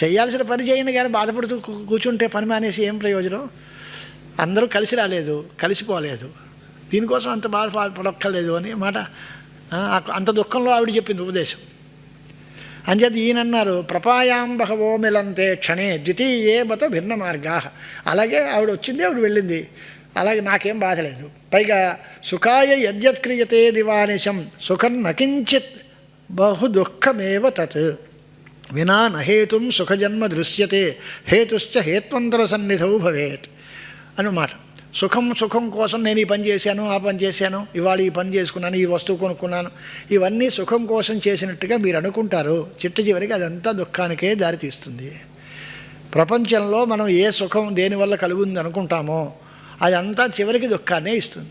చేయాల్సిన పని చేయండి కానీ బాధపడుతూ కూర్చుంటే పని మానేసి ఏం ప్రయోజనం? అందరూ కలిసి రాలేదు కలిసిపోలేదు. దీనికోసం అంత బాధపడక్కర్లేదు అని మాట అంత దుఃఖంలో ఆవిడ చెప్పింది ఉపదేశం. అంచేది ఈయనన్నారు ప్రపాయాంబహవో మిలంతే క్షణే ద్వితీయే బత భిన్న మార్గా. అలాగే ఆవిడ వచ్చింది ఆవిడ వెళ్ళింది. అలాగే నాకేం బాధ లేదు. పైగా సుఖాయ యద్యత్ క్రియతే దివానిశం సుఖం నకించిత్ బహు దుఃఖమేవ తత్. వినా నహేతుం సుఖజన్మ దృశ్యతే హేతుశ్చ హేత్వంతర సన్నిధవు భవేత్ అన్నమాట సుఖం సుఖం కోసం నేను ఈ పని చేశాను ఆ పని చేశాను ఇవాళ ఈ పని చేసుకున్నాను ఈ వస్తువు కొనుక్కున్నాను ఇవన్నీ సుఖం కోసం చేసినట్టుగా మీరు అనుకుంటారు. చిట్ట చివరికి అదంతా దుఃఖానికే దారితీస్తుంది. ప్రపంచంలో మనం ఏ సుఖం దేనివల్ల కలుగుంది అనుకుంటామో అదంతా చివరికి దుఃఖాన్నే ఇస్తుంది.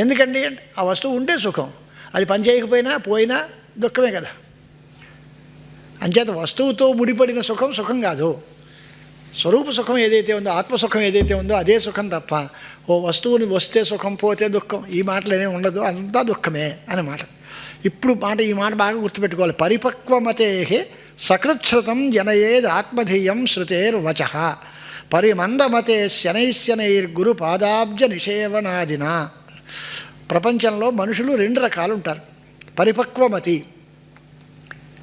ఎందుకండి? ఆ వస్తువు ఉంటే సుఖం. అది పని చేయకపోయినా పోయినా దుఃఖమే కదా. అంచేత వస్తువుతో ముడిపడిన సుఖం సుఖం కాదు. స్వరూప సుఖం ఏదైతే ఉందో ఆత్మసుఖం ఏదైతే ఉందో అదే సుఖం తప్ప ఓ వస్తువుని వస్తే సుఖం పోతే దుఃఖం ఈ మాటలేనే ఉండదు అంతా దుఃఖమే అనే మాట. ఇప్పుడు మాట ఈ మాట బాగా గుర్తుపెట్టుకోవాలి. పరిపక్వమతే సకృత్శ్రుతం జనయేద్ ఆత్మధేయం శృతేర్వచ. పరిమందమతే శనైశనైర్గురు పాదాబ్జ నిషేవనాదిన ప్రపంచంలో మనుషులు రెండు రకాలు ఉంటారు పరిపక్వమతి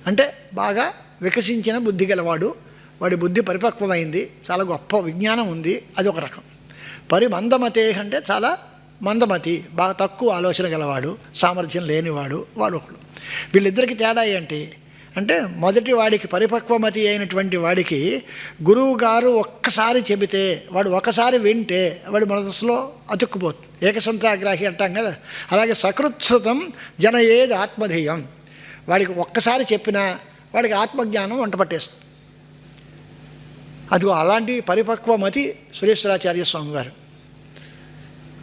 అంటే బాగా వికసించిన బుద్ధి గలవాడు వాడి బుద్ధి పరిపక్వమైంది చాలా గొప్ప విజ్ఞానం ఉంది అది ఒక రకం. పరి మందమతే అంటే చాలా మందమతి బాగా తక్కువ ఆలోచన గలవాడు సామర్థ్యం లేనివాడు వాడు ఒకడు వీళ్ళిద్దరికి తేడా ఏంటి? అంటే మొదటి వాడికి పరిపక్వమతి అయినటువంటి వాడికి గురువు గారు ఒక్కసారి చెబితే వాడు ఒకసారి వింటే వాడి మనసులో అతుక్కుపోతుంది. ఏకసంతాగ్రాహి అంటాం కదా? అలాగే సకృత్సృతం జన ఏది ఆత్మధేయం. వాడికి ఒక్కసారి చెప్పినా వాడికి ఆత్మజ్ఞానం వంట పట్టేస్తుంది అదిగో అలాంటి పరిపక్వమతి సురేశ్వరాచార్య స్వామి గారు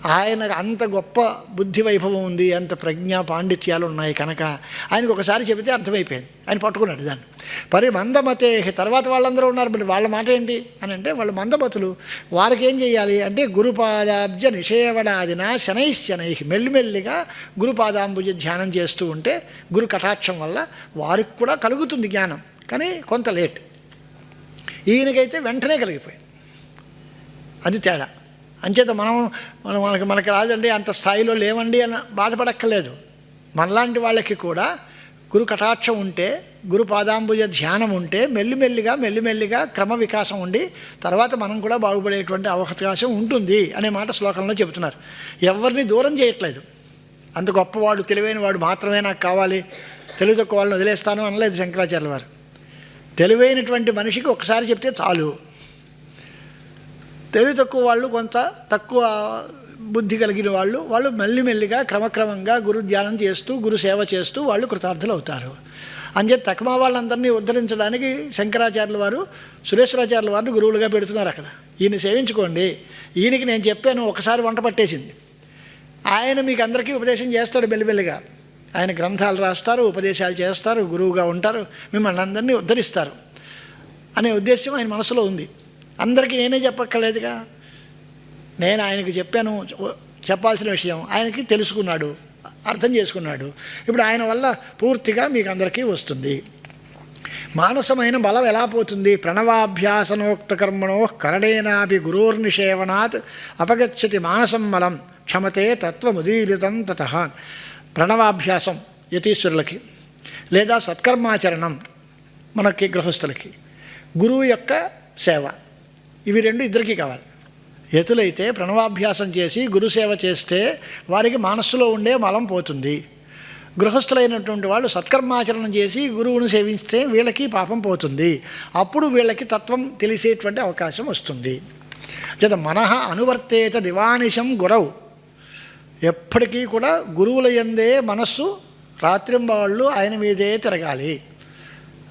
ఆయనకు అంత గొప్ప బుద్ధి వైభవం ఉంది అంత ప్రజ్ఞ పాండిత్యాలు ఉన్నాయి కనుక ఆయనకు ఒకసారి చెబితే అర్థమైపోయింది. ఆయన పట్టుకున్నాడు దాన్ని. పరి మందమతే తర్వాత వాళ్ళందరూ ఉన్నారు మరి వాళ్ళ మాట ఏంటి? అని అంటే వాళ్ళు మందమతులు. వారికి ఏం చేయాలి అంటే గురుపాదాబ్జ నిషేవడాదిన శనై మెల్లిమెల్లిగా గురుపాదాంబుజ ధ్యానం చేస్తూ ఉంటే గురు కటాక్షం వల్ల వారికి కూడా కలుగుతుంది జ్ఞానం. కానీ కొంత లేట్. ఈయనకైతే వెంటనే కలిగిపోయింది. అది తేడా. అంచేత మనం మనం మనకి మనకి రాదండి అంత స్థాయిలో లేవండి అని బాధపడక్కర్లేదు. మనలాంటి వాళ్ళకి కూడా గురు కటాక్షం ఉంటే గురు పాదాంబుజ ధ్యానం ఉంటే మెల్లిమెల్లిగా మెల్లిమెల్లిగా క్రమ వికాసం ఉండి తర్వాత మనం కూడా బాగుపడేటువంటి అవకాశం ఉంటుంది అనే మాట శ్లోకంలో చెబుతున్నారు. ఎవరిని దూరం చేయట్లేదు. అంత గొప్పవాడు తెలివైన వాడు మాత్రమే నాకు కావాలి. తెలివి తక్కువ వాళ్ళని వదిలేస్తాను అనలేదు శంకరాచార్య వారు. తెలివైనటువంటి మనిషికి ఒకసారి చెప్తే చాలు. తెలివి తక్కువ వాళ్ళు కొంత తక్కువ బుద్ధి కలిగిన వాళ్ళు వాళ్ళు మెల్లిమెల్లిగా క్రమక్రమంగా గురు ధ్యానం చేస్తూ గురు సేవ చేస్తూ వాళ్ళు కృతార్థులు అవుతారు అంచేత తక్కువ వాళ్ళందరినీ ఉద్ధరించడానికి శంకరాచార్యుల వారు సురేశ్వరాచార్యుల వారిని గురువులుగా పెడుతున్నారు అక్కడ. ఈయన సేవించుకోండి. ఈయనకి నేను చెప్పాను ఒకసారి వంట పట్టేసింది. ఆయన మీకు అందరికీ ఉపదేశం చేస్తాడు మెల్లిమెల్లిగా. ఆయన గ్రంథాలు రాస్తారు ఉపదేశాలు చేస్తారు గురువుగా ఉంటారు మిమ్మల్ని అందరినీ ఉద్ధరిస్తారు. అనే ఉద్దేశం ఆయన మనసులో ఉంది. అందరికీ నేనే చెప్పక్కర్లేదుగా. నేను ఆయనకి చెప్పాను చెప్పాల్సిన విషయం. ఆయనకి తెలుసుకున్నాడు అర్థం చేసుకున్నాడు. ఇప్పుడు ఆయన వల్ల పూర్తిగా మీకు అందరికీ వస్తుంది. మానసమైన బలం ఎలా పోతుంది? ప్రణవాభ్యాసనోక్త కర్మణో కరణేనాపి గురోర్నిషేవనాత్ అపగచ్చతి మానసం బలం క్షమతే తత్వముదీరితం తత. ప్రణవాభ్యాసం యతీశ్వరులకి లేదా సత్కర్మాచరణం మనకి గృహస్థులకి. గురువు యొక్క సేవ. ఇవి రెండు ఇద్దరికీ కావాలి. ఎతులైతే ప్రణవాభ్యాసం చేసి గురుసేవ చేస్తే వారికి మనస్సులో ఉండే మలం పోతుంది. గృహస్థులైనటువంటి వాళ్ళు సత్కర్మాచరణం చేసి గురువును సేవిస్తే వీళ్ళకి పాపం పోతుంది. అప్పుడు వీళ్ళకి తత్వం తెలిసేటువంటి అవకాశం వస్తుంది. చేత మనః అనువర్తేత దివానిశం గురవు ఎప్పటికీ కూడా గురువుల ఎందే మనస్సు రాత్రింబవాళ్ళు ఆయన మీదే తిరగాలి.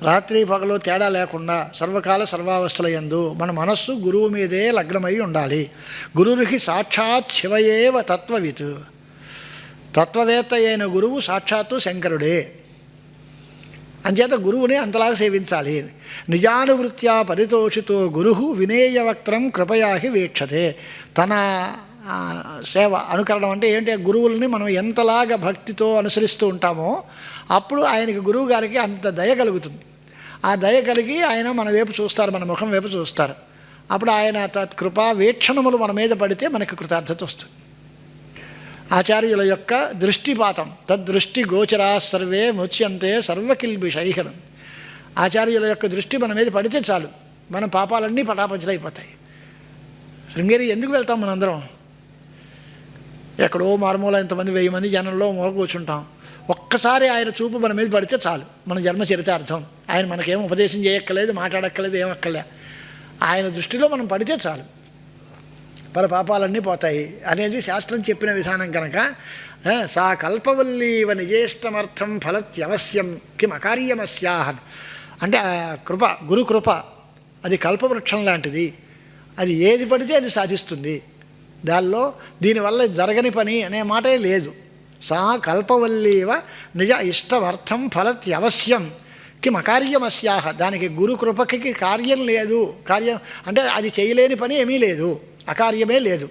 రాత్రి పగలు తేడా లేకుండా సర్వకాల సర్వావస్థల యందు మన మనస్సు గురువు మీదే లగ్నమై ఉండాలి. గురువుకి సాక్షాత్ శివయేవ తత్వవిత్. తత్వవేత్త అయిన గురువు సాక్షాత్తు శంకరుడే. అంచేత గురువుని అంతలాగా సేవించాలి. నిజానువృత్యా పరితోషితో గురు వినేయవక్త్రం కృపయాహి వీక్షతే. తన సేవ అనుకరణం అంటే ఏంటి? ఆ గురువుల్ని మనం ఎంతలాగా భక్తితో అనుసరిస్తూ ఉంటామో అప్పుడు ఆయనకి గురువు గారికి అంత దయ కలుగుతుంది. ఆ దయ కలిగి ఆయన మన వైపు చూస్తారు మన ముఖం వైపు చూస్తారు. అప్పుడు ఆయన తత్కృపా వీక్షణములు మన మీద పడితే మనకి కృతార్థత వస్తుంది. ఆచార్యుల యొక్క దృష్టిపాతం తద్దృష్టి గోచరా సర్వే ముచ్యంతే సర్వకిల్బిషైహనం ఆచార్యుల యొక్క దృష్టి మన మీద పడితే చాలు మన పాపాలన్నీ పటాపంచలైపోతాయి. శృంగేరి ఎందుకు వెళ్తాం మనందరం? ఎక్కడో మారుమూల ఇంతమంది వెయ్యి మంది జనంలో మూల కూర్చుంటాం. ఒక్కసారి ఆయన చూపు మన మీద పడితే చాలు. మన జన్మ చరితార్థం ఆయన మనకేం ఉపదేశం చేయక్కర్లేదు మాట్లాడక్కర్లేదు ఏమక్కర్లే ఆయన దృష్టిలో మనం పడితే చాలు. మన పాపాలన్నీ పోతాయి అనేది శాస్త్రం చెప్పిన విధానం కనుక సా కల్పవల్లీవ నిజేష్టమర్థం ఫలత్యవశ్యం కిం అకార్యమస్యాహన్ అంటే ఆ కృప గురు కృప అది కల్పవృక్షం లాంటిది. అది ఏది పడితే అది సాధిస్తుంది. దానిలో దీనివల్ల జరగని పని అనే మాటే లేదు. సా కల్పవల్లీవ నిజ ఇష్టమర్థం ఫలత్యవశ్యం కిమ అకార్యమస్యాహ? దానికి గురు కృపకి కార్యం లేదు. కార్యం అంటే అది చేయలేని పని ఏమీ లేదు. అకార్యమే లేదు.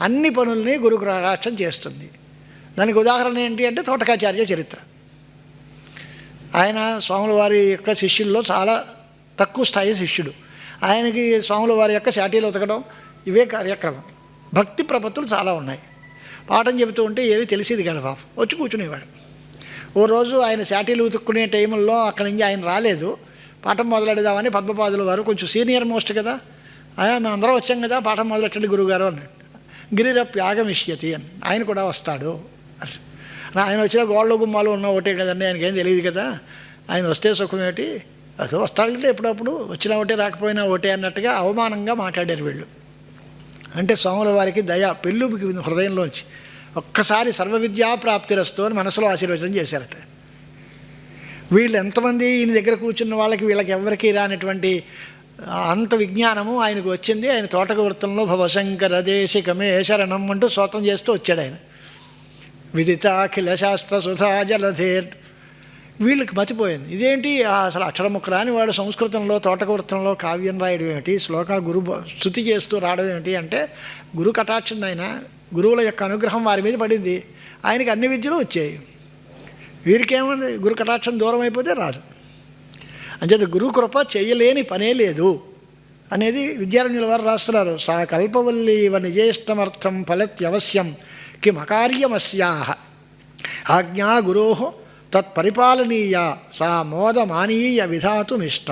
అన్ని పనుల్ని గురు రాష్ట్రం చేస్తుంది. దానికి ఉదాహరణ ఏంటి అంటే తోటకాచార్య చరిత్ర. ఆయన స్వాముల వారి యొక్క శిష్యుల్లో చాలా తక్కువ స్థాయి శిష్యుడు. ఆయనకి స్వాముల వారి యొక్క శాటీలు ఉతకడం ఇవే కార్యక్రమం. భక్తి ప్రపత్తులు చాలా ఉన్నాయి. పాఠం చెబుతూ ఉంటే ఏవి తెలిసేది కదా పాపం. వచ్చి కూర్చునేవాడు. ఓ రోజు ఆయన శాటీలు ఉతుక్కునే టైంలో అక్కడి నుంచి ఆయన రాలేదు. పాఠం మొదలెడదామని పద్మపాదుల వారు కొంచెం సీనియర్ మోస్ట్ కదా. ఆయన మేము అందరం వచ్చాం కదా పాఠం మొదలెట్టండి గురువుగారు అన్నాడు. గిరిరప్యాగమిష్యతి అని. ఆయన కూడా వస్తాడు ఆయన వచ్చిన గోళ్ళ గుమ్మాలు ఉన్న ఒకటే కదండి ఆయనకేం తెలియదు కదా. ఆయన వస్తే సుఖమేటి అదో వస్తాడంటే ఎప్పుడప్పుడు వచ్చినా ఒకటే రాకపోయినా ఒకటే అన్నట్టుగా అవమానంగా మాట్లాడారు వీళ్ళు. అంటే స్వాముల వారికి దయ పెళ్ళుకి హృదయంలోంచి. ఒక్కసారి సర్వ విద్యా అని మనసులో ఆశీర్వచనం చేశారట. వీళ్ళు ఎంతమంది ఈయన దగ్గర కూర్చున్న వాళ్ళకి వీళ్ళకి ఎవరికి రానటువంటి అంత విజ్ఞానము ఆయనకు వచ్చింది. ఆయన తోటక వృత్తంలో భవశంకర దేశికమే శరణం అంటూ స్తోత్రం చేస్తూ వచ్చాడు ఆయన. విదితాఖిల శాస్త్ర సుధా జలధేర్ వీళ్ళకి మతిపోయింది. ఇదేంటి? అసలు అక్షరముఖ రాని వాడు సంస్కృతంలో తోటకవృత్తంలో కావ్యం రాయడం ఏమిటి? శ్లోకాలు గురు శృతి చేస్తూ రావడం ఏమిటి? అంటే గురు కటాక్షం ఆయన గురువుల యొక్క అనుగ్రహం వారి మీద పడింది. ఆయనకి అన్ని విద్యలు వచ్చాయి. వీరికేముంది? గురు కటాక్షం దూరం అయిపోతే రాదు. అంచేత గురు కృప చేయలేని పనే లేదు అనేది విద్యారణ్యుల వారు రాస్తున్నారు. సా కల్పవల్లి ఇవ నిజేష్టమర్థం ఫలత్యవశ్యం కిమకార్యమస్యాహ. ఆజ్ఞా గురోహో తత్పరిపాలనీయ సా మోదమానీయ విధాతుమిష్ట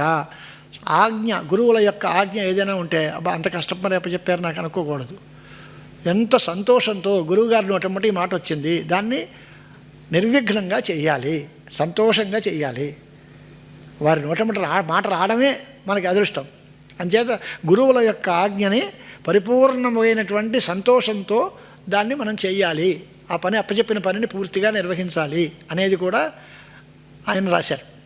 ఆజ్ఞ గురువుల యొక్క ఆజ్ఞ ఏదైనా ఉంటే అబ్బా అంత కష్టపడి చెప్పారు నాకు అనుకోకూడదు. ఎంత సంతోషంతో గురువుగారి నోటమ్మటి మాట వచ్చింది దాన్ని నిర్విఘ్నంగా చెయ్యాలి సంతోషంగా చెయ్యాలి. వారి నోటమ్మట రా మాట రావడమే మనకి అదృష్టం. అంచేత గురువుల యొక్క ఆజ్ఞని పరిపూర్ణమైనటువంటి సంతోషంతో దాన్ని మనం చెయ్యాలి. ఆ పని అప్పచెప్పిన పనిని పూర్తిగా నిర్వహించాలి అనేది కూడా ఆయన రాశారు.